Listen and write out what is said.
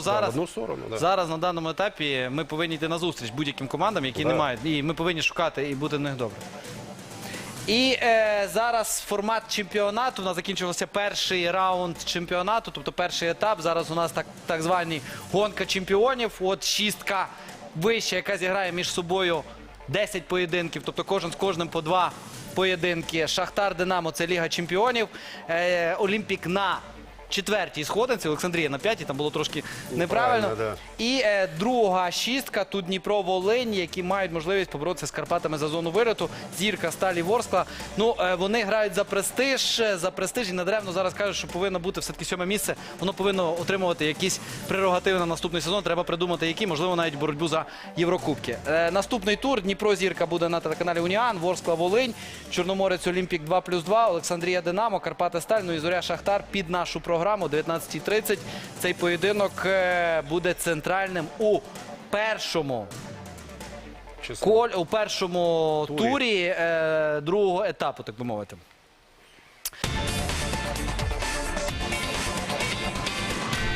в Зараз, одну сторону. Да. зараз на даному етапі ми повинні йти на зустріч будь-яким командам, які не мають. І ми повинні шукати і бути в них добре. І е, зараз формат чемпіонату. У нас закінчився перший раунд чемпіонату, тобто перший етап. Зараз у нас так, так звані гонка чемпіонів. От шістка вища, яка зіграє між собою 10 поєдинків, тобто кожен з кожним по два поєдинки. Шахтар Динамо це Ліга Чемпіонів. Е, Олімпік на четвертій сходинці, Олександрія на п'ятій, там було трошки неправильно. І е, друга шістка, тут Дніпро Волинь, які мають можливість поборотися з Карпатами за зону виліту. Зірка, Сталі Ворскла. Ну, е, вони грають за престиж. е, За престиж і надревно зараз кажуть, що повинно бути все-таки сьоме місце. Воно повинно отримувати якісь прерогативи на наступний сезон. Треба придумати, які, можливо, навіть боротьбу за Єврокубки. Е, наступний тур Дніпро Зірка буде на телеканалі Уніан, Ворскла Волинь, Чорноморець Олімпік 2 плюс 2, Олександрія Динамо, Карпати Сталь, ну і Зоря Шахтар під нашу програму 19.30. Цей поєдинок е, буде центральним у першому коль у першому Турі. турі, е, другого етапу, так би мовити.